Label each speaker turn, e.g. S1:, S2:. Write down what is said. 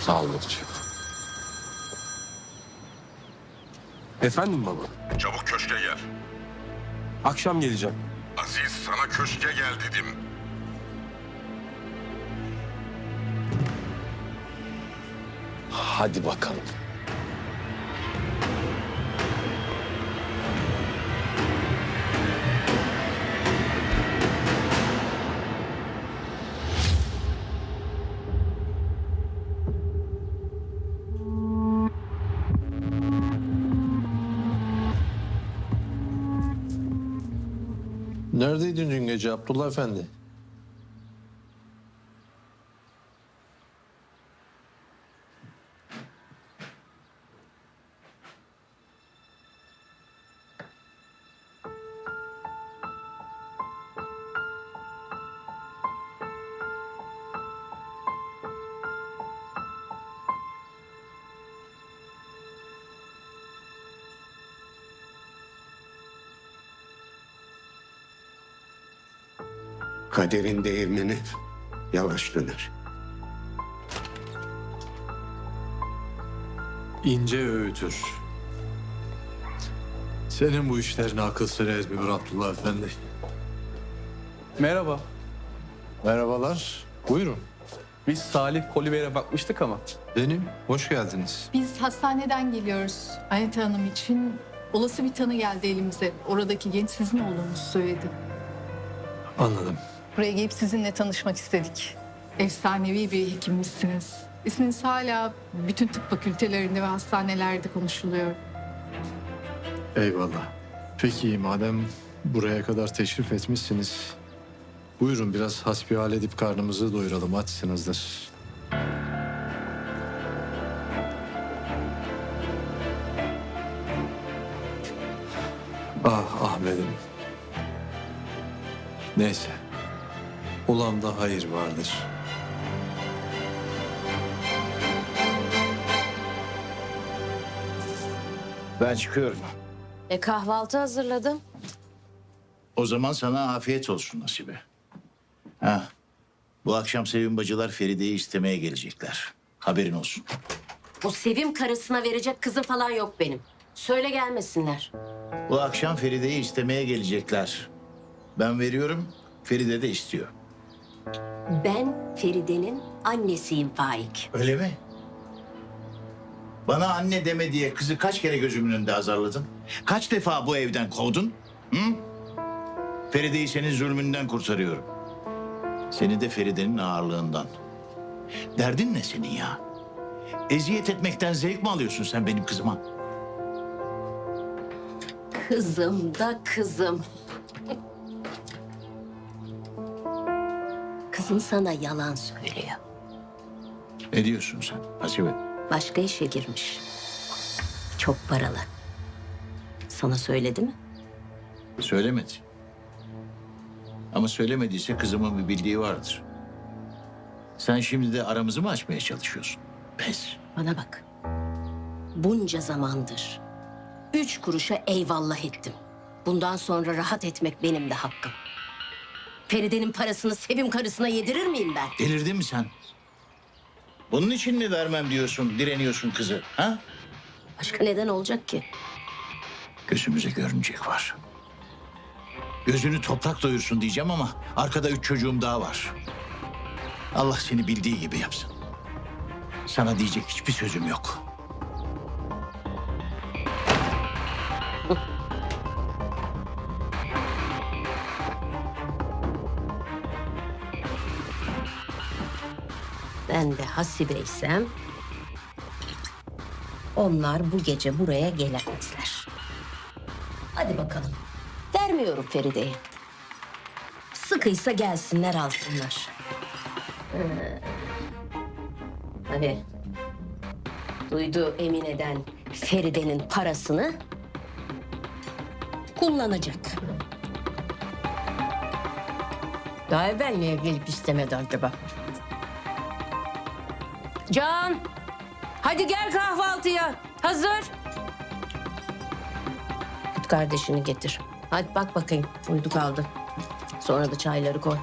S1: Sağ ol babacığım. Efendim baba.
S2: Çabuk köşke gel.
S1: Akşam geleceğim.
S2: Aziz sana köşke gel dedim.
S1: Hadi bakalım.
S3: Neredeydin dün gece Abdullah Efendi?
S4: Kaderin değirmeni yavaş döner.
S3: İnce öğütür. Senin bu işlerine akıl sır etmiyor Abdullah Efendi.
S5: Merhaba.
S3: Merhabalar. Buyurun.
S5: Biz Salih Poliver'e bakmıştık ama.
S3: Benim. Hoş geldiniz.
S6: Biz hastaneden geliyoruz Anita Hanım için. Olası bir tanı geldi elimize. Oradaki genç sizin olduğunuzu söyledi.
S3: Anladım.
S6: Buraya gelip sizinle tanışmak istedik. Efsanevi bir hekimmişsiniz. İsminiz hala bütün tıp fakültelerinde ve hastanelerde konuşuluyor.
S3: Eyvallah. Peki madem buraya kadar teşrif etmişsiniz... Buyurun biraz hasbihal edip karnımızı doyuralım. Açsınızdır. Ah Ahmet'im. Neyse. Olanda hayır vardır.
S7: Ben çıkıyorum.
S8: E kahvaltı hazırladım.
S7: O zaman sana afiyet olsun Nasibe. Ha, bu akşam Sevim bacılar Feride'yi istemeye gelecekler. Haberin olsun.
S8: Bu Sevim karısına verecek kızım falan yok benim. Söyle gelmesinler.
S7: Bu akşam Feride'yi istemeye gelecekler. Ben veriyorum, Feride de istiyor.
S8: Ben Feride'nin annesiyim Faik.
S7: Öyle mi? Bana anne deme diye kızı kaç kere gözümün önünde azarladın? Kaç defa bu evden kovdun? Hı? Feride'yi senin zulmünden kurtarıyorum. Seni de Feride'nin ağırlığından. Derdin ne senin ya? Eziyet etmekten zevk mi alıyorsun sen benim kızıma?
S8: Kızım da kızım. Kızım sana yalan söylüyor.
S7: Ne diyorsun sen Hasibe?
S8: Başka işe girmiş. Çok paralı. Sana söyledi mi?
S7: Söylemedi. Ama söylemediyse kızımın bir bildiği vardır. Sen şimdi de aramızı mı açmaya çalışıyorsun? Pes.
S8: Bana bak. Bunca zamandır üç kuruşa eyvallah ettim. Bundan sonra rahat etmek benim de hakkım. Feride'nin parasını Sevim karısına yedirir miyim ben?
S7: Delirdin mi sen? Bunun için mi vermem diyorsun, direniyorsun kızı? Ha?
S8: Başka neden olacak ki?
S7: Gözümüze görünecek var. Gözünü toprak doyursun diyeceğim ama arkada üç çocuğum daha var. Allah seni bildiği gibi yapsın. Sana diyecek hiçbir sözüm yok.
S8: Ben de hasibeysem... ...onlar bu gece buraya gelemezler. Hadi bakalım. Vermiyorum Feride'ye. Sıkıysa gelsinler alsınlar. Tabii. Duydu Emine'den Feride'nin parasını kullanacak. Daha evvel niye gelip istemedi acaba? Can! Hadi gel kahvaltıya. Hazır. Git kardeşini getir. Hadi bak bakayım. Uydu kaldı. Sonra da çayları koy.